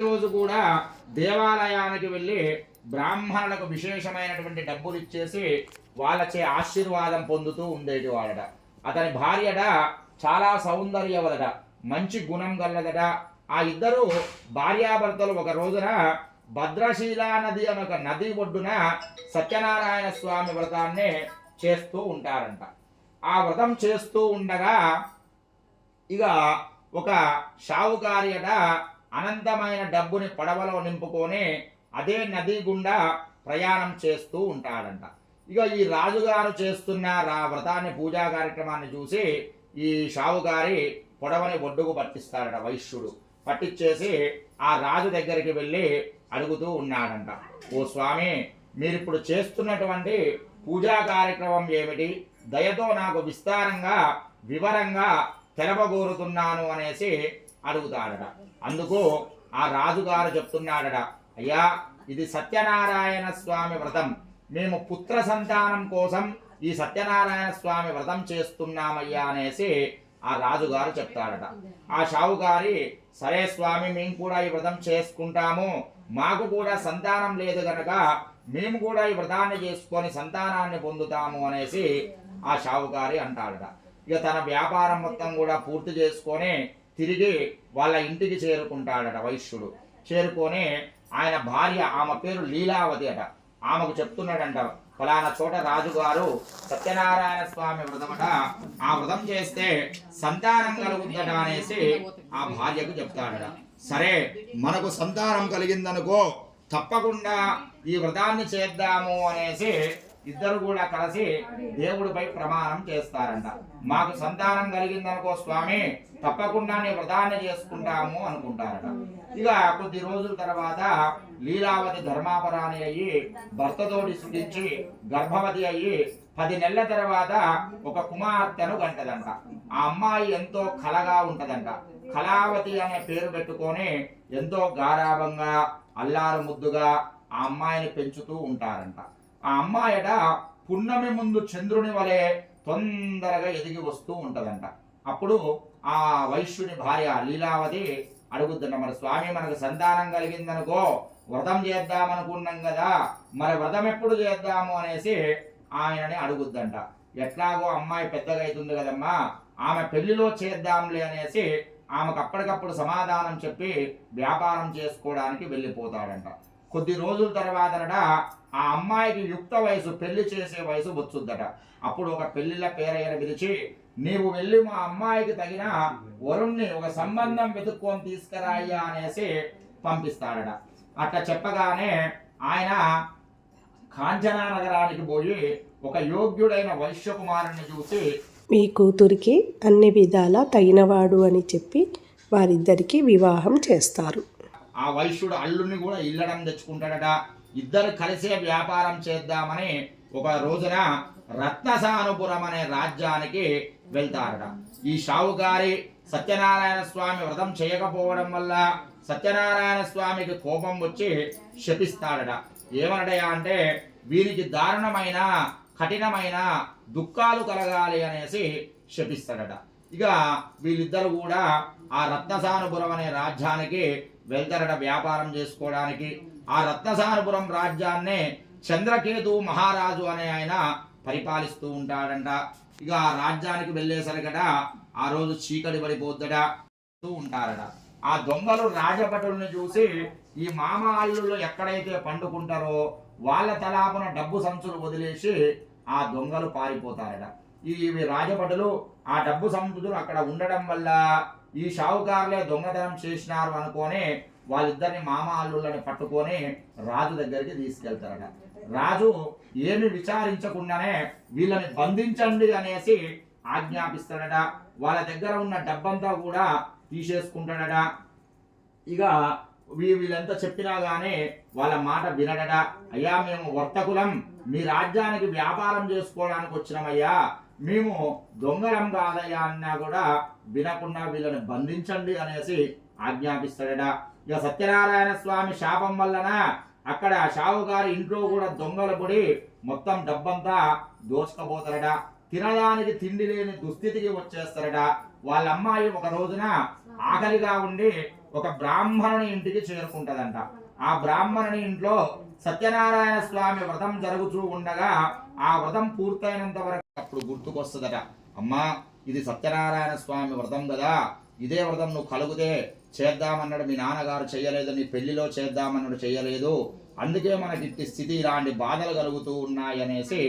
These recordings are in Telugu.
రోజు కూడా దేవాలయానికి వెళ్ళి బ్రాహ్మణులకు విశేషమైనటువంటి డబ్బులు ఇచ్చేసి వాళ్ళచే ఆశీర్వాదం పొందుతూ ఉండేటి వాడట అతని భార్యట చాలా సౌందర్యవదట మంచి గుణం గలదట. ఆ ఇద్దరు భార్యాభర్తలు ఒక రోజున భద్రశీలా నది అనే ఒక నది ఒడ్డున సత్యనారాయణ స్వామి వ్రతాన్ని చేస్తూ ఉంటారంట. ఆ వ్రతం చేస్తూ ఉండగా ఇక ఒక షావుకార్యట అనంతమైన డబ్బుని పడవలో నింపుకొని అదే నది గుండా ప్రయాణం చేస్తూ ఉంటాడంట. ఇక ఈ రాజుగారు చేస్తున్న రా వ్రతాన్ని పూజా కార్యక్రమాన్ని చూసి ఈ షావుగారి పొడవని ఒడ్డుకు పట్టిస్తాడట వైశ్యుడు. పట్టించేసి ఆ రాజు దగ్గరికి వెళ్ళి అడుగుతూ ఉన్నాడంట. ఓ స్వామి మీరిప్పుడు చేస్తున్నటువంటి పూజా కార్యక్రమం ఏమిటి? దయతో నాకు విస్తారంగా వివరంగా తెలపగోరుతున్నాను అనేసి అడుగుతాడట. అందుకు ఆ రాజుగారు చెప్తున్నాడట అయ్యా ఇది సత్యనారాయణ స్వామి వ్రతం. మేము పుత్ర సంతానం కోసం ఈ సత్యనారాయణ స్వామి వ్రతం చేస్తున్నామయ్యా అనేసి ఆ రాజుగారు చెప్తాడట. ఆ షావుగారి సరే స్వామి మేము కూడా ఈ వ్రతం చేసుకుంటాము. మాకు కూడా సంతానం లేదు గనక మేము కూడా ఈ వ్రతాన్ని చేసుకొని సంతానాన్ని పొందుతాము అనేసి ఆ షావుగారి అంటాడట. ఇక తన వ్యాపారం మొత్తం కూడా పూర్తి చేసుకొని తిరిగి వాళ్ళ ఇంటికి చేరుకుంటాడట వైశ్యుడు. చేరుకొని ఆయన భార్య ఆమె పేరు లీలావతి అట. ఆమెకు చెప్తున్నాడంట ఫలానా చోట రాజుగారు సత్యనారాయణ స్వామి వ్రతమట ఆ వ్రతం చేస్తే సంతానం కలుగుద్దట అనేసి ఆ భార్యకు చెప్తాడట. సరే మనకు సంతానం కలిగిందనుకో తప్పకుండా ఈ వ్రతాన్ని చేద్దాము అనేసి ఇద్దరు కూడా కలిసి దేవుడిపై ప్రమాణం చేస్తారంట. మాకు సంతానం కలిగిందనుకో స్వామి తప్పకుండా నేను ప్రధాన చేసుకుంటాము అనుకుంటారట. ఇక కొద్ది రోజుల తర్వాత లీలావతి ధర్మాపరాణి అయ్యి భర్తతోటి సుఖించి గర్భవతి అయ్యి పది నెలల తర్వాత ఒక కుమార్తెను కంటదంట. ఆ అమ్మాయి ఎంతో కలగా ఉంటదంట. కళావతి అనే పేరు పెట్టుకొని ఎంతో గారాభంగా అల్లారు ముద్దుగా ఆ అమ్మాయిని పెంచుతూ ఉంటారంట. ఆ అమ్మాయట పున్నమి ముందు చంద్రుని వలె తొందరగా ఎదిగి వస్తూ ఉంటదంట. అప్పుడు ఆ వైశ్యుని భార్య లీలావతి అడుగుతున్న మన స్వామి మనకు సంతానం కలిగిందనుకో వ్రతం చేద్దామనుకున్నాం కదా మరి వ్రతం ఎప్పుడు చేద్దాము? అనేసి ఆయనని అడుగుద్దంట. ఎట్లాగో అమ్మాయి పెద్దగా అవుతుంది కదమ్మా ఆమె పెళ్ళిలో చేద్దాంలే అనేసి ఆమెకు అప్పటికప్పుడు సమాధానం చెప్పి వ్యాపారం చేసుకోవడానికి వెళ్ళిపోతాడంట. కొద్ది రోజుల తర్వాతనట ఆ అమ్మాయికి యుక్త వయసు పెళ్ళి చేసే వయసు వచ్చుద్దట అప్పుడు ఒక పెళ్ళిళ్ళ పేరైన పిలిచి నీవు వెళ్ళి మా అమ్మాయికి తగిన వరుణ్ణి ఒక సంబంధం వెతుక్కొని తీసుకురాయ్యా అనేసి పంపిస్తాడట. అట్లా చెప్పగానే ఆయన కాంచనా నగరానికి పోయి ఒక యోగ్యుడైన వైశ్య కుమారుణ్ణి చూసి మీ కూతురికి అన్ని విధాలా తగినవాడు అని చెప్పి వారిద్దరికి వివాహం చేస్తారు. ఆ వైశ్యుడు అల్లుడిని కూడా ఇల్లడం తెచ్చుకుంటాడట. ఇద్దరు కలిసే వ్యాపారం చేద్దామని ఒక రోజున రత్నసానుపురం అనే రాజ్యానికి వెళ్తారట. ఈ షావుకారి సత్యనారాయణ స్వామి వ్రతం చేయకపోవడం వల్ల సత్యనారాయణ స్వామికి కోపం వచ్చి శపిస్తాడట. ఏమనడయా అంటే వీరికి దారుణమైన కఠినమైన దుఃఖాలు కలగాలి అనేసి శపిస్తాడట. ఇక వీళ్ళిద్దరు కూడా ఆ రత్నసానుపురం అనే రాజ్యానికి వెల్దరడ వ్యాపారం చేసుకోవడానికి ఆ రత్నసారపురం రాజ్యాన్నే చంద్రకేతు మహారాజు అనే ఆయన పరిపాలిస్తూ ఉంటాడంట. ఇక ఆ రాజ్యానికి వెళ్ళేసరికట ఆ రోజు చీకటి పడిపోద్దట ఉంటారట. ఆ దొంగలు రాజభటుల్ని చూసి ఈ మామ అల్లుళ్ళు ఎక్కడైతే పండుకుంటారో వాళ్ళ తలాపున డబ్బు సంచులు వదిలేసి ఆ దొంగలు పారిపోతారట. ఈ ఇవి రాజభటులు ఆ డబ్బు సంచులు అక్కడ ఉండడం వల్ల ఈ షావుకారులే దొంగతనం చేసినారు అనుకొని వాళ్ళిద్దరిని మామ అల్లుళ్ళని పట్టుకొని రాజు దగ్గరికి తీసుకెళ్తారట. రాజు ఏమి విచారించకుండానే వీళ్ళని బంధించండి అనేసి ఆజ్ఞాపిస్తాడట. వాళ్ళ దగ్గర ఉన్న డబ్బంతా కూడా తీసేసుకుంటాడట. ఇక వీ- వీళ్ళంతా చెప్పినా కానీ వాళ్ళ మాట వినడట. అయ్యా మేము వర్తకులం. మీ రాజ్యానికి వ్యాపారం చేసుకోవడానికి వచ్చినామయ్యా. మేము దొంగలం కాదయ్యా అన్నా కూడా వినకుండా వీళ్ళని బంధించండి అనేసి ఆజ్ఞాపిస్తాడట. ఇక సత్యనారాయణ స్వామి శాపం వలన అక్కడ షావుగారి ఇంట్లో కూడా దొంగలు పడి మొత్తం డబ్బంతా దోచుకపోతారట. తినడానికి తిండి లేని దుస్థితికి వచ్చేస్తారట. వాళ్ళ అమ్మాయి ఒక రోజున ఆకలిగా ఉండి ఒక బ్రాహ్మణుని ఇంటికి చేరుకుంటదంట. ఆ బ్రాహ్మణుని ఇంట్లో సత్యనారాయణ స్వామి వ్రతం జరుగుతూ ఉండగా ఆ వ్రతం పూర్తయినంత వరకు అప్పుడు గుర్తుకొస్తుందట. అమ్మా ఇది సత్యనారాయణ స్వామి వ్రతం కదా ఇదే వ్రతం నువ్వు కలుగుతే చేద్దామన్నాడు మీ నాన్నగారు చేయలేదు నీ పెళ్ళిలో చేద్దామన్నాడు చేయలేదు. అందుకే మనకి ఇట్టి స్థితి ఇలాంటి బాధలు కలుగుతూ ఉన్నాయనేసి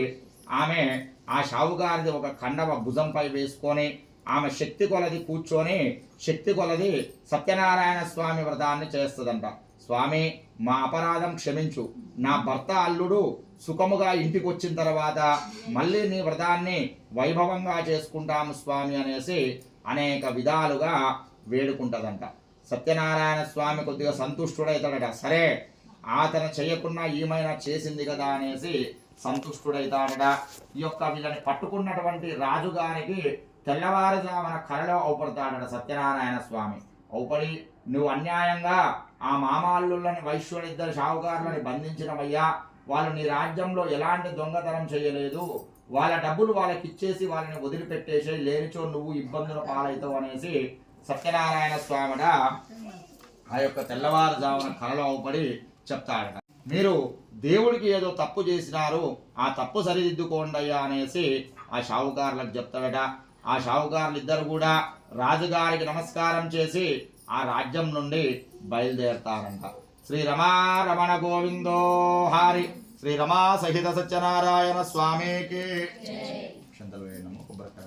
ఆమె ఆ షావుగారిది ఒక కండవ భుజంపై వేసుకొని ఆమె శక్తి కొలది కూర్చొని శక్తి కొలది సత్యనారాయణ స్వామి వ్రతాన్ని చేస్తుందంట. స్వామి మా అపరాధం క్షమించు. నా భర్త అల్లుడు సుఖముగా ఇంటికి వచ్చిన తర్వాత మళ్ళీ నీ వ్రతాన్ని వైభవంగా చేసుకుంటాము స్వామి అనేసి అనేక విధాలుగా వేడుకుంటుందంట. సత్యనారాయణ స్వామి కొద్దిగా సంతుష్టుడైతాడట. సరే అతను చేయకుండా ఏమైనా చేసింది కదా అనేసి సంతుష్టుడైతాడట. ఈ యొక్క వీళ్ళని పట్టుకున్నటువంటి రాజుగారికి తెల్లవారుజామున కలలో అవుపడతాడట సత్యనారాయణ స్వామి. అవుపడి నువ్వు అన్యాయంగా ఆ మామాళ్ళులని వైశ్యుడిద్దరు షావుకారులని బంధించినవయ్యా. వాళ్ళు నీ రాజ్యంలో ఎలాంటి దొంగతనం చేయలేదు. వాళ్ళ డబ్బులు వాళ్ళకి ఇచ్చేసి వాళ్ళని వదిలిపెట్టేసి లేనిచో నువ్వు ఇబ్బందుల పాలవుతావు అనేసి సత్యనారాయణ స్వామిడ ఆ యొక్క తెల్లవారుజామున కళలో అవుపడి చెప్తాడట. మీరు దేవుడికి ఏదో తప్పు చేసినారు ఆ తప్పు సరిదిద్దుకోండయ్యా అనేసి ఆ షావుకారులకు చెప్తాడట. ఆ షావుకారులు ఇద్దరు కూడా రాజుగారికి నమస్కారం చేసి ఆ రాజ్యం నుండి బయలుదేరతారంట. శ్రీ రమా రమణ గోవిందో హారి శ్రీ రమా సహిత సత్యనారాయణ స్వామికి క్షంతలు వేయడము కొబ్బరికాయ